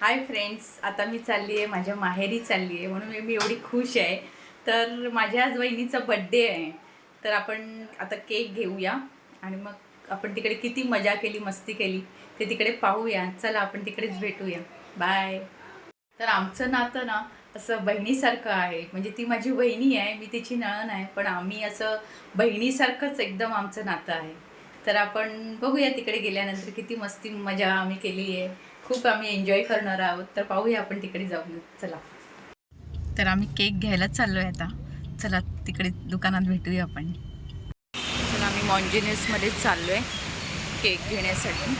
Hi friends आता मी चालली आहे माझ्या माहेरी चालली आहे म्हणून मी- मी एवढी खुश आहे. तर माझ्या आज वहिनीचा बड्डे आहे. तर आपण आता केक घेऊया. आणि मग आपण तिकडे किती मजा केली मस्ती केली ते तिकडे पाहूया. चला आपण तिकडेच भेटूया. बाय तर आमचं नातं ना असं बहिणीसारखं आहे. म्हणजे ती माझी वहिनी आहे मी तिची नळण आहे पण आम्ही असं बहिणीसारखंच एकदम आमचं नातं आहे. तर आपण बघूया तिकडे गेल्यानंतर किती मस्ती मजा आम्ही केली आहे. खूप आम्ही एन्जॉय करणार आहोत. तर पाहूया आपण तिकडे जाऊन. चला. तर आम्ही केक घ्यायलाच चाललो आहे आता. चला तिकडे दुकानात भेटूया आपण. चला आम्ही मॉन्जिनियसमध्येच चाललो आहे केक घेण्यासाठी.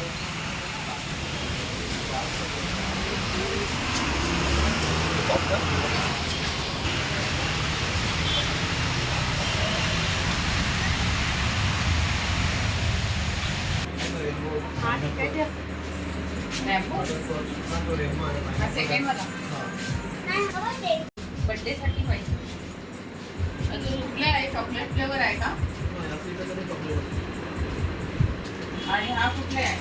हा ठीक आहे. ठेव. रॅम्बो? सेकंड वाला बर्थडेसाठी पाहिजे अजून कुठला आहे? चॉकलेट फ्लेवर आहे का? आणि हा कुठला आहे?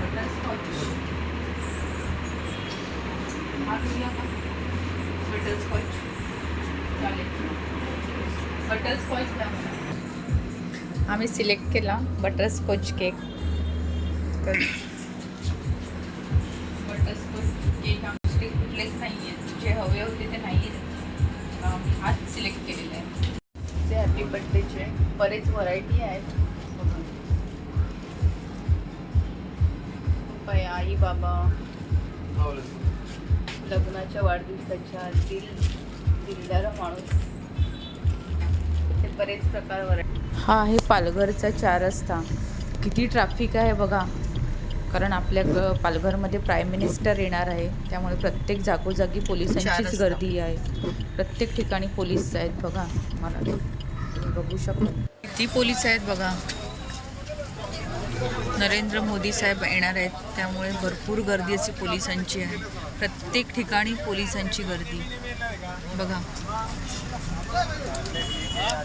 बटरस्कॉच हा कुठला का बटरस्कॉच चालेल. बटरस्कॉच आम्ही सिलेक्ट केला बटरस्कॉच केक बटरस्कॉच आमचे कुठलेच नाही आहेत जे हवे होते ते नाही हाच सिलेक्ट केलेला आहे. ते हॅपी बर्थडेचे बरेच व्हरायटी आहेत. आई बाबा. लग्नाच्या वाढदिवसाच्या दिल दिलदार माणूस. ते बरेच प्रकार व्हरायटी हा आहे पालघरचा चार रस्ता. किती ट्रॅफिक आहे बघा. कारण आपल्या ग- पालघरमध्ये प्राईम मिनिस्टर येणार आहे. त्यामुळे प्रत्येक जागोजागी पोलिसांचीच गर्दी आहे. प्रत्येक ठिकाणी पोलीस आहेत बघा. मला तुम्ही बघू शकता. किती पोलीस आहेत बघा. नरेंद्र मोदी साहेब येणार आहेत. त्यामुळे भरपूर गर्दी अशी पोलिसांची आहे. प्रत्येक ठिकाणी पोलिसांची गर्दी. बघा.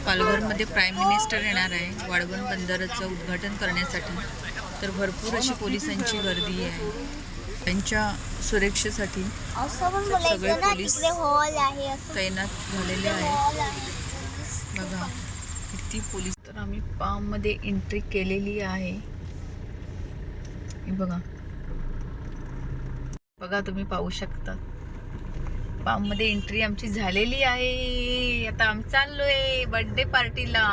पालघरमध्ये प्राईम मिनिस्टर येणार आहे. वाळवण बंदराचं उद्घाटन करण्यासाठी. तर भरपूर अशी पोलिसांची गर्दी आहे. त्यांच्या सुरक्षेसाठी सगळे पोलीस तिकडे हॉल आहे असं तैनात झालेले आहेत. बघा किती पोलीस तर आम्ही पाममध्ये एंट्री केलेली आहे. हे बघा. बघा तुम्ही पाहू शकता. पाममध्ये एंट्री आमची झालेली आहे. आता आम्ही चाललोय बर्थडे पार्टीला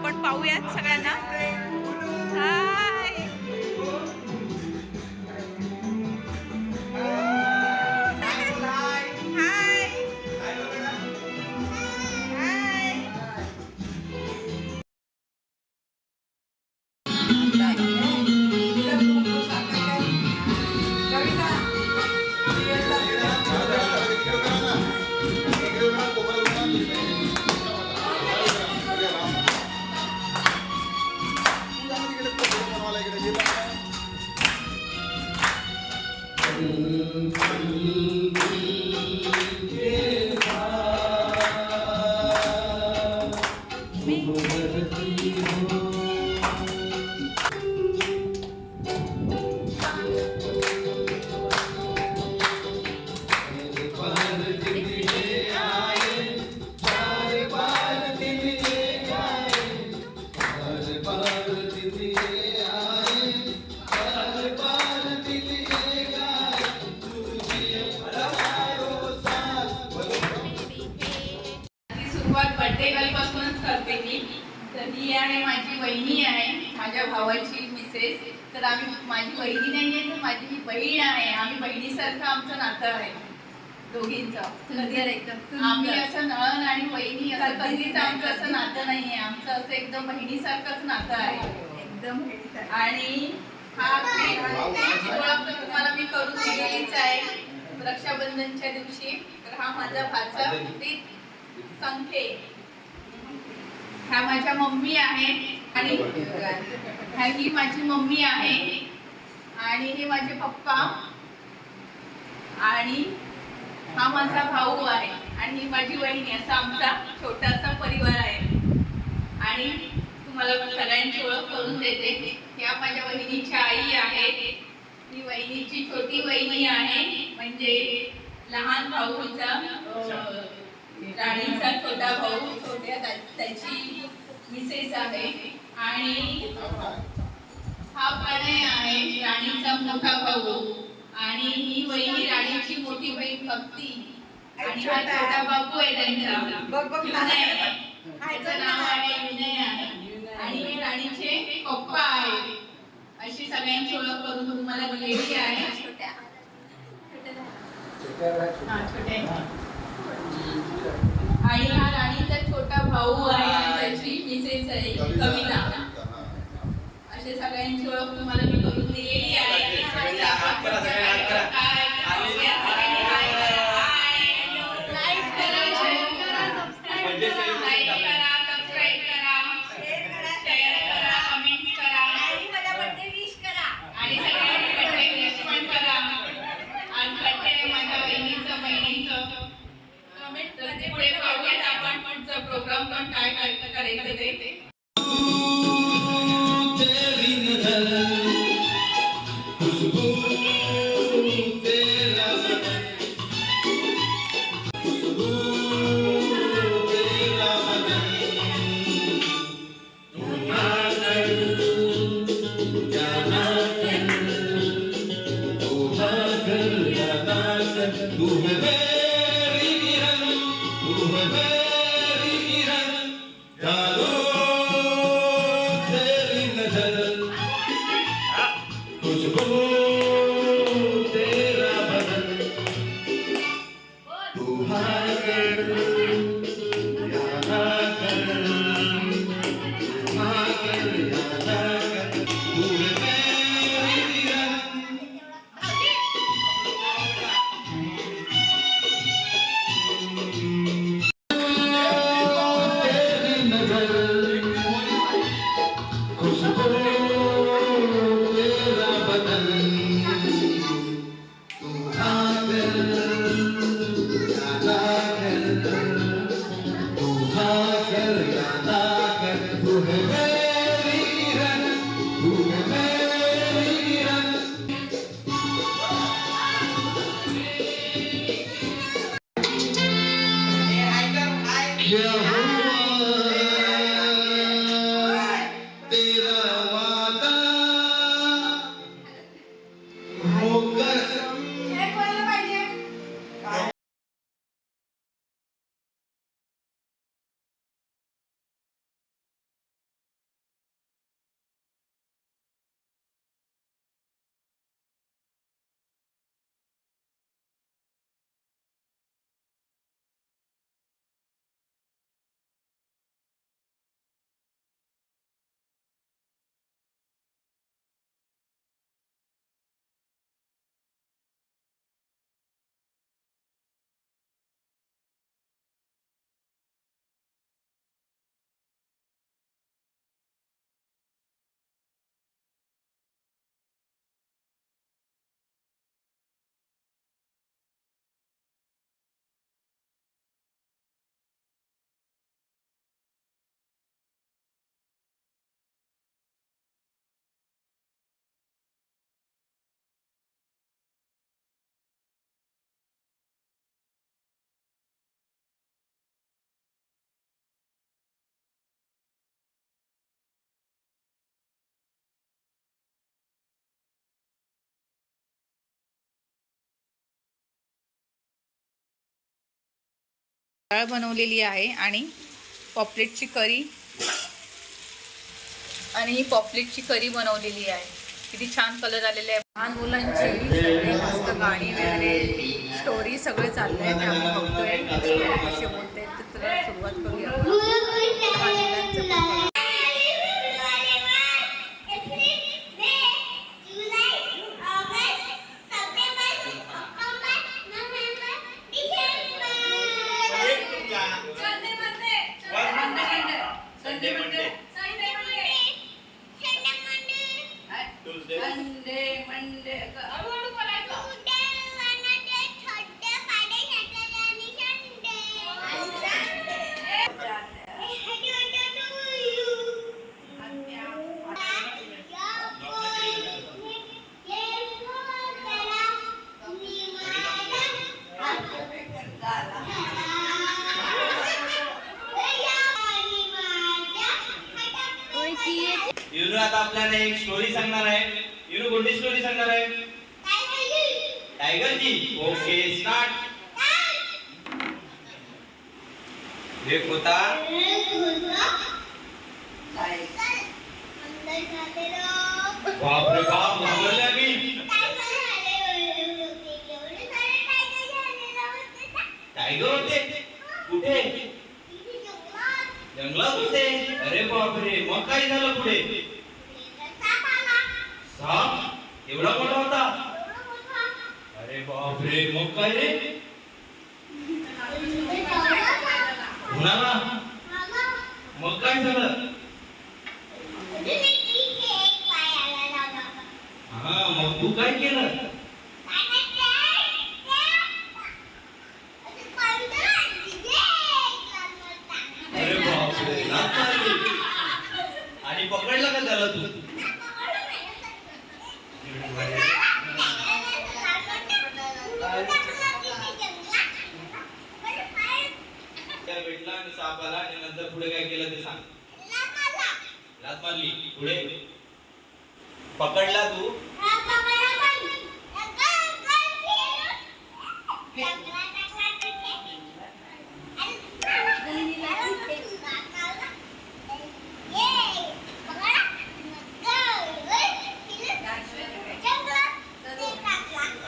आपण पाहूयात सगळ्यांना. असं नातं नाही आहे आमचं असं एकदम बहिणीसारखंच नातं आहे. एकदम आणि हा ओळख तर तुम्हाला मी करून दिलेलीच आहे रक्षाबंधनच्या दिवशी. तर हा माझा भाचा संख्ये ह्या माझ्या मम्मी आहे आणि ही माझी मम्मी आहे. आणि हे माझे पप्पा. आणि हा माझा भाऊ आहे. आणि ही माझी वहिनी असा आमचा छोटासा परिवार आहे. आणि तुम्हाला सगळ्यांची ओळख करून देते. या माझ्या वहिनीची आई आहे. ही वहिनीची छोटी वहिनी आहे. म्हणजे लहान भाऊचा राणीचा छोटा भाऊ छोट्या त्याची मिसेस आहे. आणि हा प्रणय आहे राणीचा मोठा भाऊ. आणि ही वहिनी राणीची मोठी बहीण भक्ती. आणि हा छोटा बापू आहे त्यांचा. विनय. त्याचं नाव आहे विनय. आहे आणि हे राणीचे पप्पा आहे. अशी सगळ्यांची ओळख करून तुम्हाला दिलेली आहे. हा, छोटे. आणि हा राणीचा छोटा भाऊ आहे आणि त्याची मिसेस आहे कविता. असे सगळ्यांची ओळख तुम्हाला मी करून दिलेली आहे. डाळ बनवलेली आहे आणि पॉपलेटची करी आणि ही पॉपलेटची करी बनवलेली आहे. किती छान कलर आलेले आहे लहान मुलांची मस्त गाणी वगैरे स्टोरी सगळे चालले आहे आम्ही बघतोय. स्टोरी कशी बोलते तर सुरुवात करूया. Monday Monday. आता आपल्याला एक स्टोरी सांगणार आहे. कोणती स्टोरी सांगणार आहे टायगरची. ओके स्टार्ट एक होता बापरे बाप घाबरले मी टायगर होते. कुठे? जंगलात होते. अरे बापरे मग काय झालं पुढे? साप एवढा मोठा होता? अरे बापरे मग काय रे? कुणाला मग काय झालं हा मग तू काय केलं अरे बापरे लाथ मारली. आणि पकडला का त्याला तू त्या भेटला आणि साप आला आणि नंतर पुढे काय केलं ते सांग लात मारली पुढे पकडला तू?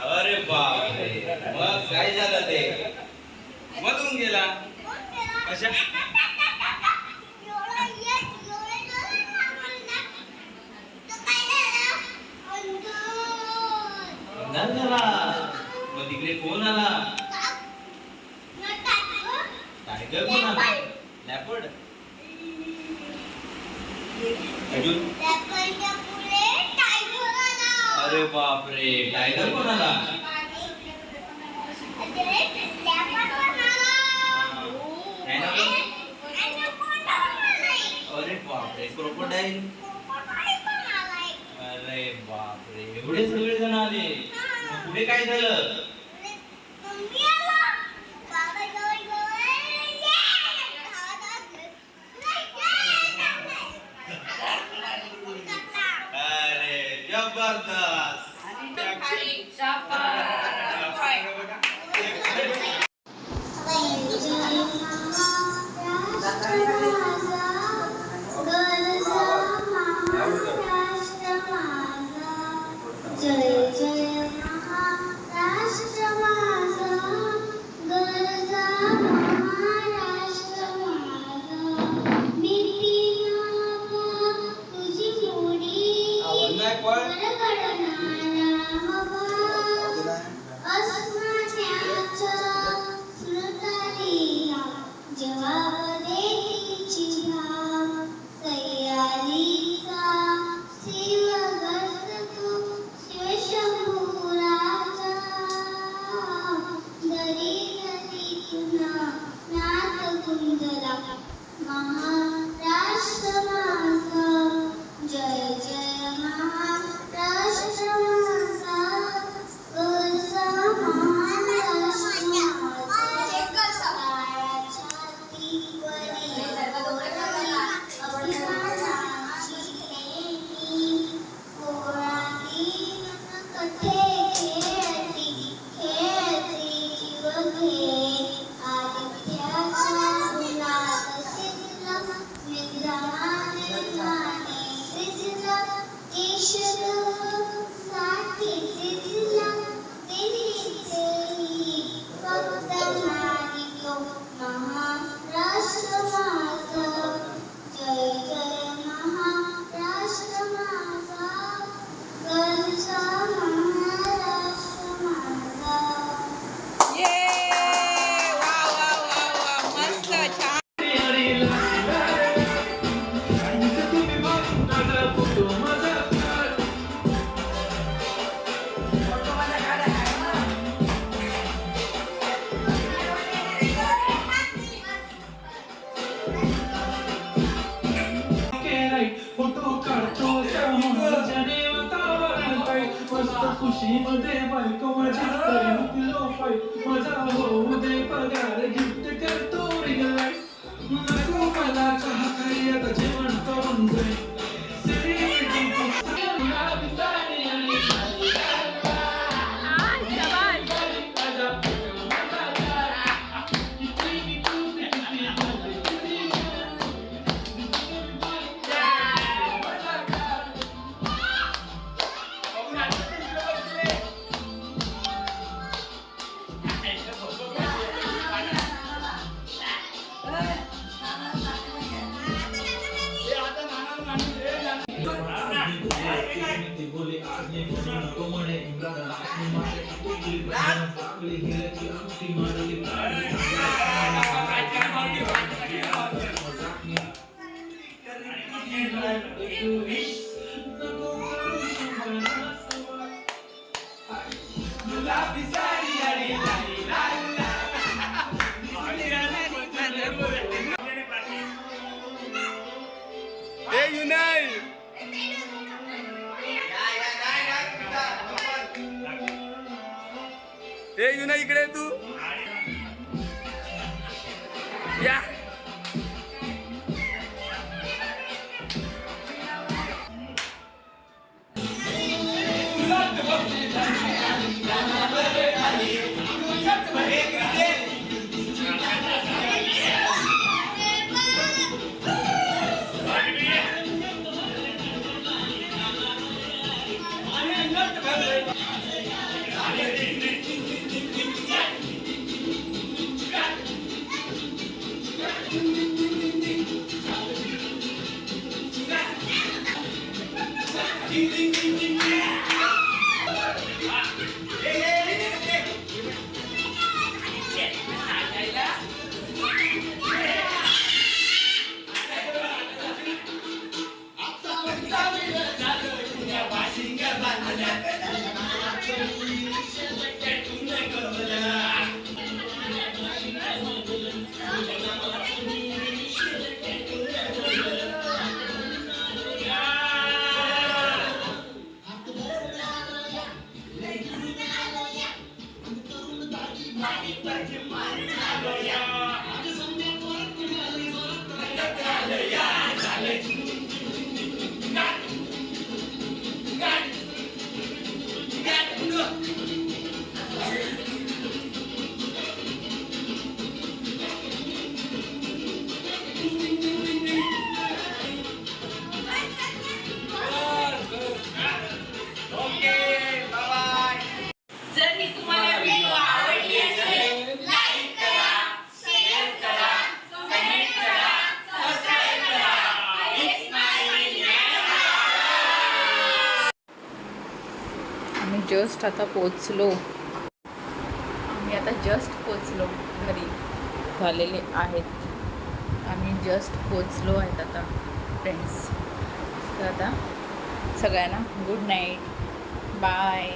अरे बाप मग काय झालं ते? मधून गेला? कशा? अंधार झाला मग तिकडे कोण आला? टायगर कोण आला? लॅपर्ड अजून? अरे बापरे टायगर कोण आला? अरे बापरे क्रोकोडाईल अरे बापरे एवढे सगळे जण आले. पुढे काय झालं अरे जबरदस्त बायको माझी तरी मुकलो पाय माझा होऊ दे पगार गिफ्ट करतो रिंग नको मला चहा काही आता जेवण करून जाईल ते बोले आज नाही म्हणून म्हणे इम्रान हासनी मारे टाकली बंधन टाकली हिऱ्याची अंगठी मारली ए ए युना इकडे तू. या. जस्ट आता पोचलो. आम्ही आता जस्ट पोचलो घरी. झालेले आहेत. आम्ही जस्ट पोचलो आहेत आता फ्रेंड्स तर आता सगळ्यांना गुड नाईट बाय